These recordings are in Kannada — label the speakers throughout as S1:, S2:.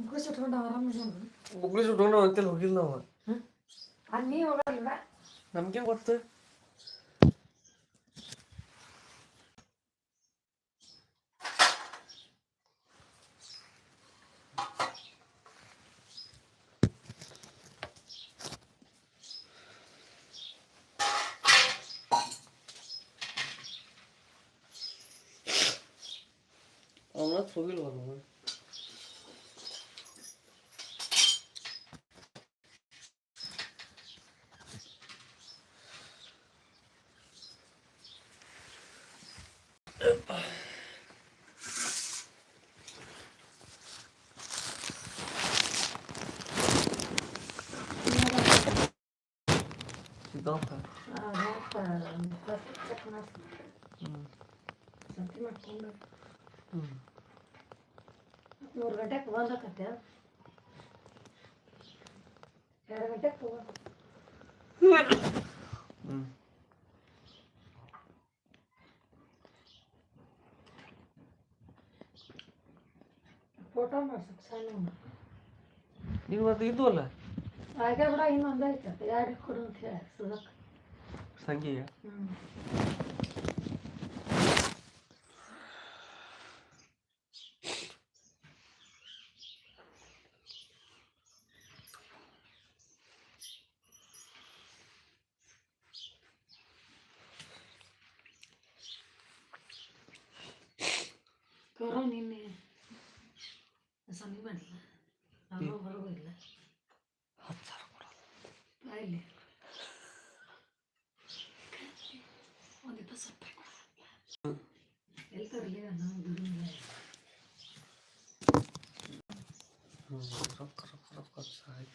S1: ಮುಖ ಸುಟ್ಕೊಂಡು ಆರಾಮ
S2: ಮುಗ್ಲಿ ಸುಟ್ಕೊಂಡು ಅಂತೇಳಿ ಹೋಗಿಲ್ಲ ನಾವು
S1: ಅಲ್ಲಿ ನೀ ಹೋಗಲ್ವ
S2: ನಮ್ಗೆ ಗೊತ್ತು ಅವನ ಹೋಗಿಲ್ವ ನಾವು
S1: ಸಂತಿ ಮಾಡ್ಕೊಂಡು
S2: ಹ್ಞೂ
S1: ಮೂರು ಗಂಟೆಗೆ ಬಂದಕತ್ತೆ ಎರಡು ಗಂಟೆಗೆ ತಗೊಂಡು
S2: ಹ್ಞೂ
S1: ಫೋಟೋ ಮಾಡ್ಸಕ್ಕೆ ಸಣ್ಣ
S2: ನೀವು ಅದು ಇದು ಅಲ್ಲ
S1: ಹಾಗೆ ಬಿಡ ಇನ್ನೊಂದು ಐತೆ ಎರಡು ಕೊಡು ಅಂತ ಹೇಳಿ ಸುಧಕ್
S2: ಸಂಗೀಯ
S1: ಹ್ಞೂ ಕರೋ ನಿನ್ನೆ ಸಮಯ ಮಾಡಿಲ್ಲ ನಾವು ಹೊರಗೂ ಇಲ್ಲ
S2: ಹತ್ತು ಸಾವಿರ ಕೊಡೋದು
S1: ಇಲ್ಲಿ ಒಂದು ಇಪ್ಪತ್ತು ರೂಪಾಯಿ ಕೊಡ ಎಲ್ಲಿ ತರಲಿ ನಾವು ದುಡಿಮೆ
S2: ಹ್ಞೂ ರೊಕ್ಕ ರೊಕ್ಕ ರೊಕ್ಕ ಸಾಯ್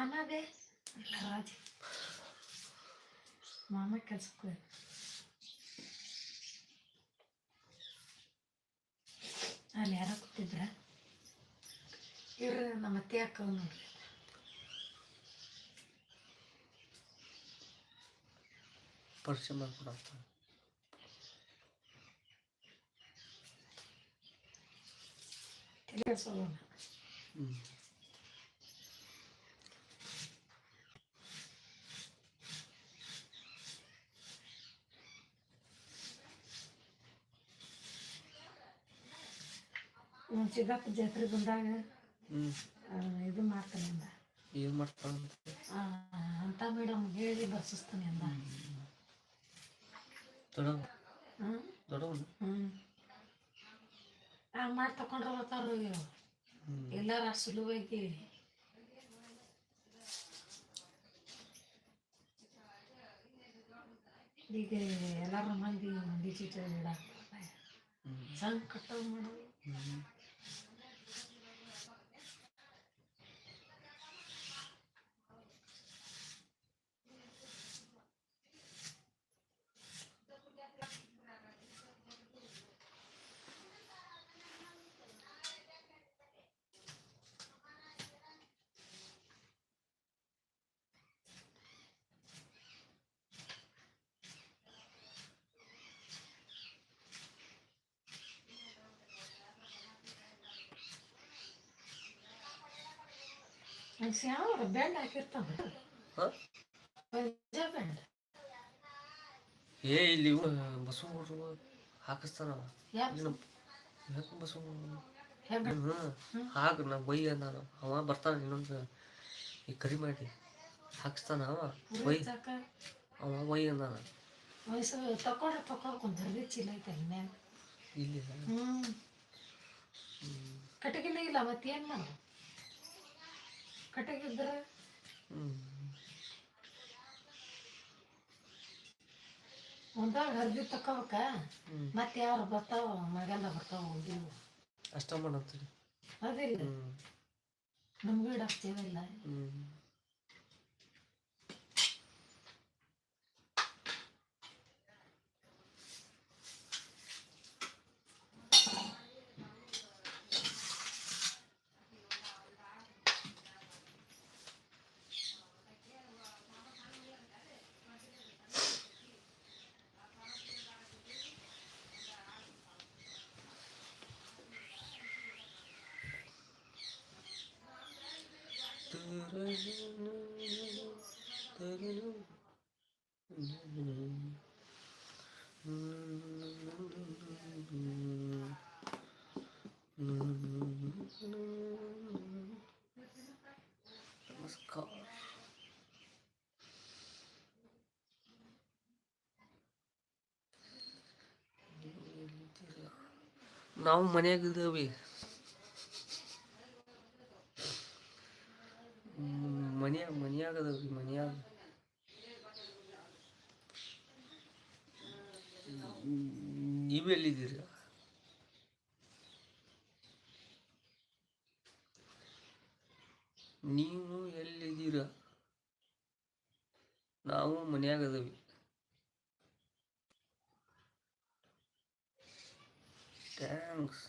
S1: ಮಾಮಾಗೆ ಇಲ್ಲ ರಾಜ ಮಾಮ ಕೆಲ್ಸಕ್ಕೆ. ಅಲ್ಲಿ ಯಾರೋ ಕೂತಿದ್ರ ಇವ್ರು ನಮ್ಮ ಅತ್ತೆ ಅಕ್ಕ ನೋಡ್ರಿ
S2: ಪರಿಚಯ ಮಾಡ್ಕೊಡಂತ
S1: ತಿಳಿಸೋಣ
S2: ಹ್ಞೂ
S1: ನಮ್ಮ ಸಿದ್ದಪ್ಪ ಜಾತ್ರೆ ಬಂದಾಗ ಇದು ಮಾಡ್ತಾನೆ ಅಂದ.
S2: ಏನು ಮಾಡ್ತಾನೆ
S1: ಆ, ಅಂತ ಮೇಡಮ್ ಹೇಳಿ ಬರ್ಸಿಸ್ತಾನೆ ಅಂದ. ಮಾಡಿ ತಕೊಂಡ್ರೆ ಬರ್ತಾರ ಎಲ್ಲಾರ ಸುಲುವಾಗಿ ಈಗ ಎಲ್ಲಾರ ಮಂದಿ ಮಂದಿ ಇಡ
S2: ಹ್ಞೂ
S1: ಸಂಕಟ ಮಾಡೋದು ಯಾವ ಬ್ಯಾಂಡ್ ಹಾಕಿರ್ತಾವ.
S2: ಹಾಂ?
S1: ಪಂಜಾಬ್ ಬ್ಯಾಂಡ್
S2: ಏ ಇಲ್ಲಿ ಬಸವ ಹಾಕಿಸ್ತಾನ
S1: ಯಾಕೆ
S2: ಬಸವ
S1: ಹೆಂಗ
S2: ನಾ ಬೈ ನಾನು ಅವ ಬರ್ತಾನ ಇನ್ನೊಂದು ಈ ಕರಿ ಮಾಡಿ ಹಾಕಿಸ್ತಾನ ಅವ. ಬೈ. ಅವ ಬೈ ಅಂದಾನ.
S1: ಚೀಲ ಮ್ಯಾಗ
S2: ಇಲ್ಲಿ
S1: ಕಟಗಿನ ಇಲ್ಲ ಮತ್ತೇನು ಕಟಗಿದ್ರೆ
S2: ಹ್ಞೂ
S1: ಒಂದಾಗ ಅರ್ಜಿ ತಕೋಬೇಕ
S2: ಹ್ಞೂ
S1: ಮತ್ತೆ ಯಾರು ಬರ್ತಾವ? ಮಗಂದ ಬರ್ತಾವ ಹೋಗಿವು
S2: ಅಷ್ಟ
S1: ಅದಿಲ್ಲ.
S2: ಇಡಕ್ಕೆ
S1: ಇಲ್ಲ. ಇಡಾಕ್ತೇವಿಲ್ಲ
S2: ನಾವು ಮನ್ಯಾಗಿದ್ದೇವೆ ಮನ್ಯಾಗ ಅದಾವಿ ಥ್ಯಾಂಕ್ಸ್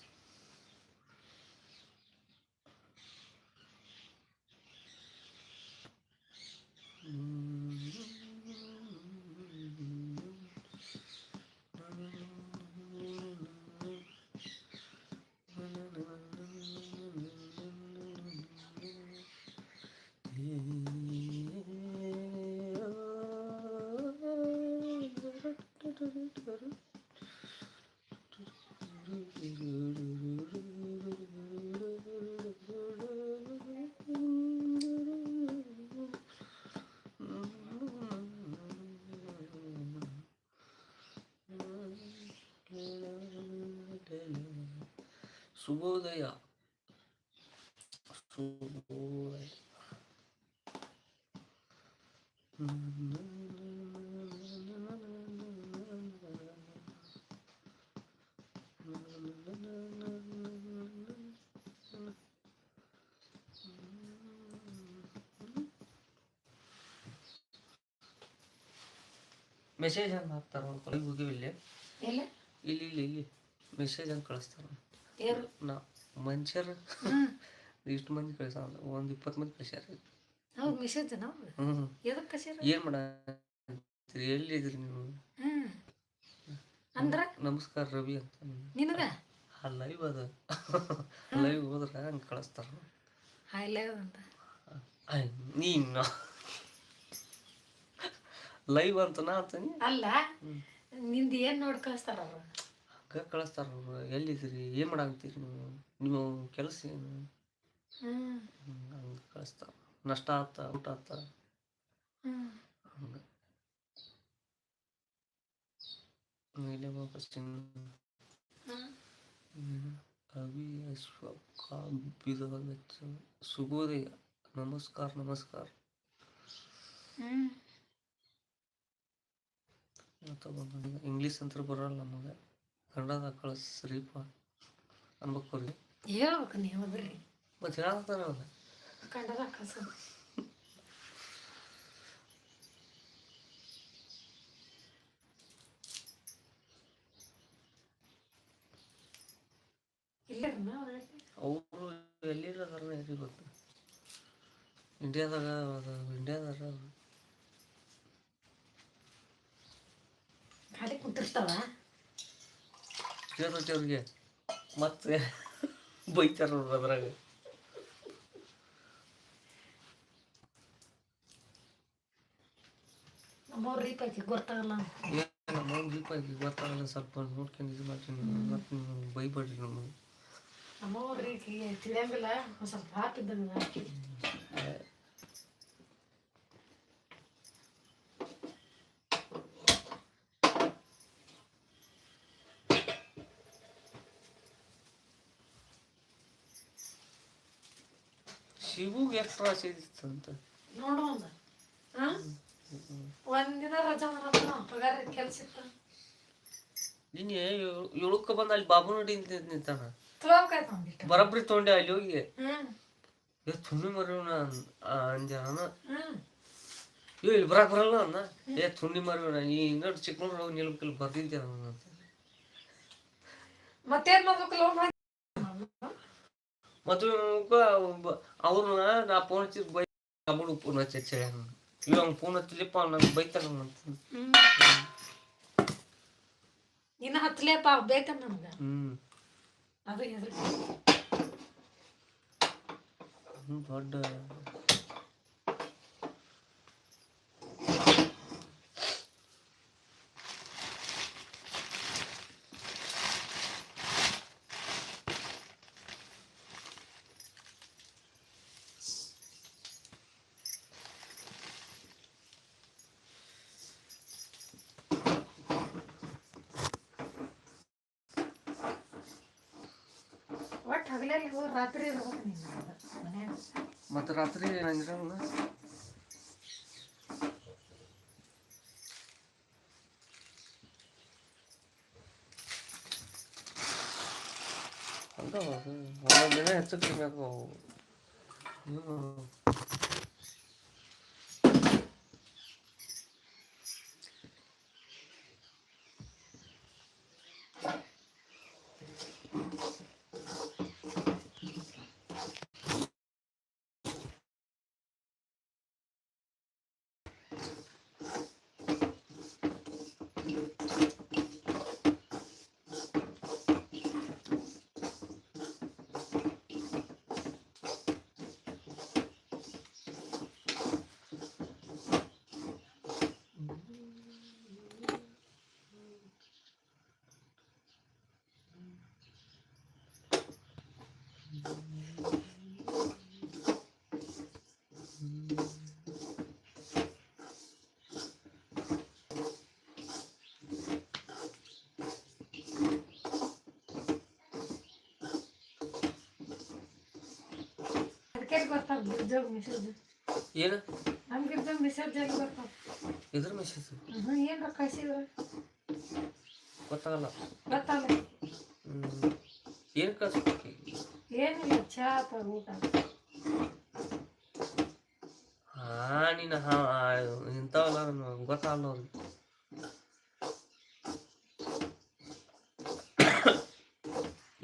S2: ಶುಭೋದಯ ಶುಭೋದಯ ಮೆಸೇಜ್ ಹಂಗೆ ಹಾಕ್ತಾರ ಕೊನೆಗೆ ಹೋಗಿವಿ ಇಲ್ಲಿ
S1: ಎಲ್ಲ?
S2: ಇಲ್ಲಿ ಇಲ್ಲಿ ಇಲ್ಲಿ. ಮೆಸೇಜ್ ಹಂಗೆ ಕಳಿಸ್ತಾರ
S1: ಯಾರು
S2: ನಾ ಮನುಷ್ಯರು? ಇಷ್ಟು ಮಂದಿ ಕಳಿಸ ಒಂದು ಇಪ್ಪತ್ತು ಮಂದಿ ಕಳಿಸ್ಯಾರ.
S1: ಹೌದು ಮೆಸೇಜ್ ನಾವು
S2: ಹ್ಞೂ
S1: ಎದಕ್ಕೆ ಕಳಿಸ್ಯಾರ?
S2: ಏನು ಮಾಡ ಎಲ್ಲಿದ್ರಿ ನೀವು?
S1: ಅಂದ್ರ?
S2: ನಮಸ್ಕಾರ ರವಿ ಅಂತ
S1: ನಿನಗ?
S2: ಆ ಲೈವ್ ಅದ. ಲೈವ್ ಹೋದ್ರೆ ಹಂಗೆ ಕಳಿಸ್ತಾರ.
S1: ಲೈವ್ ಅಂತ.
S2: ನೀ ನೀನು ಲೈವ್ ಅಂತ ನಾ ಅಂತೀನಿ.
S1: ಅಲ್ಲ ನಿಂದ ಏನ್ ನೋಡಿ ಕಳಿಸ್ತಾರ ಅವ್ರು?
S2: ಹಂಗೆ ಕಳಿಸ್ತಾರ ಎಲ್ಲಿದಿರಿ ಎಲ್ಲಿದ್ದೀರಿ? ಏನು ಮಾಡಾಕತ್ತೀರಿ ನೀವು? ನಿಮ್ಮ ಕೆಲಸ ಏನು? ಹಂಗೆ ಕಳಿಸ್ತಾರ. ನಷ್ಟ ಆತ ಊಟ ಆತ? ಹಂಗೆ. ಇಲ್ಲೇ ವಾಪಸ್ ಅಭಿ ಅಶ್ವಕ ಶುಭೋದಯ ನಮಸ್ಕಾರ ನಮಸ್ಕಾರ. ಇಂಗ್ಲೀಷ್ ಅಂತ ಬರಲ್ಲ ನಮಗೆ. ಕನ್ನಡದಾಗ ಕಳಿಸ್ರಿಪ್ಪ ಅನ್ಬೇಕು ರೀ.
S1: ಹೇಳ್ಬೇಕು ನೀವು ಅದ್ರಿ
S2: ಮತ್ತೆ ಹೇಳತ್ತಾರ
S1: ಅವ್ರ? ಕಳ್ಸೋದು ಇಲ್ಲ
S2: ಅವರು? ಎಲ್ಲಿರೋದಾರ ಯಾರಿಗೆ ಗೊತ್ತು. ಇಂಡಿಯಾದಾಗ ಇಂಡಿಯಾದಾಗ.
S1: ಖಾಲಿ ಕುಂತಿರ್ತಾವ?
S2: ಕೇಳ್ತೈತಿ ಅವ್ರಿಗೆ ಮತ್ತೆ ಬೈತಾರ ಅವ್ರು ಅದ್ರಾಗ.
S1: ನಮ್ಮವ್ರ ರೀಪ್ ಐತಿ ಗೊತ್ತಾಗಲ್ಲ
S2: ಏನು ನಮ್ಮ ದೀಪ ಈಗ ಗೊತ್ತಾಗಲ್ಲ ಸ್ವಲ್ಪ ನೋಡ್ಕೊಂಡು ಇದು ಮಾಡ್ತೀನಿ ಮತ್ತೆ ನೀವು ಬೈಬೇಡ್ರಿ ನಮಗೆ
S1: ನಮ್ಮವ್ರು ರೀತಿ ತಿಳಿಯಂಗಿಲ್ಲ. ಸ್ವಲ್ಪ ಹಾಕಿದ್ದಂಗೆ ಹಾಕಿ.
S2: ಇತ್ತು ಅಂತ?
S1: ಒಂದಿನ ರಜಾ ಪಗಾರ ಕೆಲಸ ಇತ್ತು.
S2: ನಿನ್ನೆ ಏಳಕ್ಕೆ ಬಂದ ಅಲ್ಲಿ ಬಾಬು ನೋಡಿ ನಿಂತಾನ. ಬರಬ್ರಿ ತೊಗೊಂಡೆ ಅಲ್ಲಿ ಹೋಗಿ. ತುಣ್ಣಿ ಮರಿವನ ಅಂದೆ ನಾನು
S1: ಹ್ಮ್.
S2: ಇವ್ ಇಲ್ಲಿ ಬರಕ್ ಬರಲ್ಲ ಅನ್ನ ಏ ತುಣ್ಣಿ ಮರಿವಣ ಈ ಇನ್ನೊಂದು ಚಿಕ್ಕಮಂಗ್ಳೂರ್ ಹೋಗಿ ನಿಲ್ಕಲ್ಲಿ ಬರ್ತಿದ್ದೆ ನಾನು ಅಂತ.
S1: ಮತ್ತೇನ್ ಮಾಡ್ಬೇಕು?
S2: ಮತ್ತು ಅವ್ರನ್ನ ನಾ ಫೋನ್ ಹಚ್ಚಿದ್ ಬೈ ತಮ್ಮಡು ಫೋನ್ ಹಚ್ಚಿ ಇವ್ ಅವ್ನು ಫೋನ್ ಹಚ್ಚಲಿಪ್ಪ ನಂಗೆ ಬೈತಾನ
S1: ಇನ್ನ ಹತ್ಲೇಪ ಬೇಕ ನಮ್ಗ.
S2: ಹ್ಮ್.
S1: ಅದು ಎದುರು
S2: ದೊಡ್ಡ
S1: ಹಗಲೆಲ್ಲ ಹೋಗಿ ರಾತ್ರಿ ಇರ್ಬೇಕು ನೀನು ಮನ್ಯಾಗ
S2: ಮತ್ತು ರಾತ್ರಿ ಏನಾಗಿರಲ್ಲ ಹಂಗ ಒಂದೊಂದು ದಿನ ಹೆಚ್ಚು ಕಡಿಮೆ ಆಗ್ತಾವು
S1: ಅದಕ್ಕೆ ಮೆಸೇಜ್
S2: ಏನು
S1: ನಮ್ಗೆ ಮೆಸೇಜ್ ಅಲ್ಲಿ ಬರ್ತಾವ
S2: ಇದ್ರ ಮೆಸೇಜ್
S1: ಹ್ಞೂ ಏನ್ರ ಕಳ್ಸಿದ್ರ
S2: ಗೊತ್ತಾಗಲ್ಲ
S1: ಗೊತ್ತಲ್ಲ
S2: ಹ್ಞೂ ಏನು ಕಳ್ಸ್ಬೇಕು
S1: ಏನಿಲ್ಲ ಚಾ ಅಥವಾ ಊಟ
S2: ಹಾ ನೀನು ಹಾ ಇಂಥವಲ್ಲ ನನಗೆ ಗೊತ್ತಾಗಲ್ಲ ಅವ್ರಿಗೆ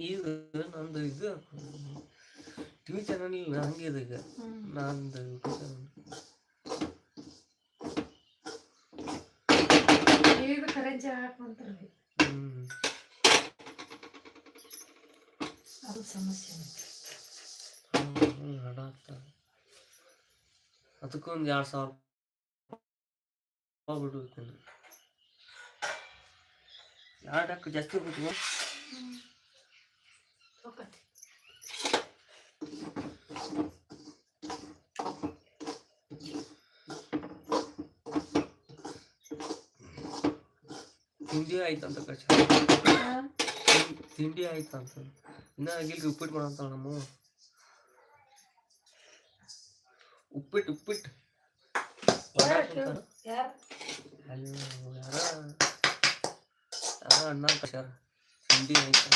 S2: ಈಗ ನಂದು ಇದು ಟಿ ವಿ ಚಾನಲ್ ಹಂಗೆ ಇದೆ ಈಗ ನಂದು ಯೂಟ್ಯೂಬ್ ಚಾನಲ್
S1: ಈಗ ಕರೆಂಟ್ ಹಾಕೊಂತಾರೆ ಅದು ಸಮಸ್ಯೆ
S2: ಹ್ಞೂ ಹಣ ಆಗ್ತದೆ ಅದಕ್ಕೂ ಒಂದು ಎರಡು ಸಾವಿರ ಬಿಡ್ಬೇಕು ಎರಡು ಜಾಸ್ತಿ ಬಿಟ್ಟು
S1: ಹೋಗತ್ತೆ
S2: ತಿಂಡಿ ಆಯ್ತಂತ ಕಷ್ಟ ತಿಂಡಿ ಆಯ್ತಂತ ಇನ್ನ ಆಗಿಲ್ರಿ ಉಪ್ಪಿಟ್ಟು ಮಾಡಂತ ನಮ್ಮ ಉಪ್ಪಿಟ್ಟು ಉಪ್ಪಿಟ್ಟು. ಅಣ್ಣ ಕಶ್ಯಾರ ತಿಂಡಿ ಆಯ್ತು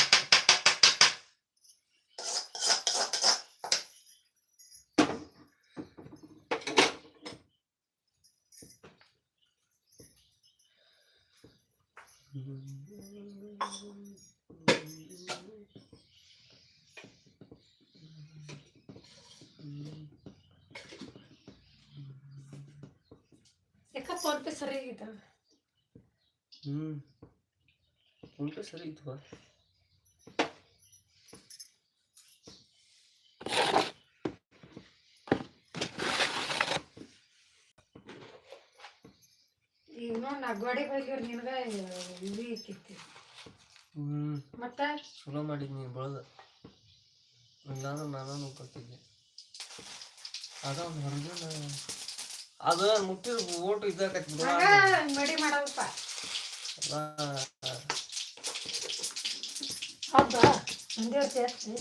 S1: ಯಾಕ ಫೋನ್ ಪೇ ಸರಿಯಾಗಿದ್ದಾವೆ
S2: ಹ್ಮ್ ಉಂಟು ಸರಿ ಇತ್ತು
S1: ಈಗ ನೋಡಿ ನಾ ಗೋಡೆ ಹೋಗಿರ್ ನಿನಗ ಇದು ಇಕ್ಕಿತ್ತಿ
S2: ಹ್ಮ್.
S1: ಮತ್ತ?
S2: ಚಲೋ ಮಾಡಿದ್ ನೀನು ಬೆಳೆದ. ಇಲ್ಲಾಂದ್ರೆ ನಾನು ನೋಡ್ಕೊತಿದ್ದೆ ಅದ ಒಂದು ಹೊರಗಿನ ಅದು ಮುಟ್ಟಿದ ಓಟು
S1: ಮಡಿ ಮಾಡಲ್ಪ ಹೌದಾ? ಮುಂದೆ ಜಾಸ್ತಿ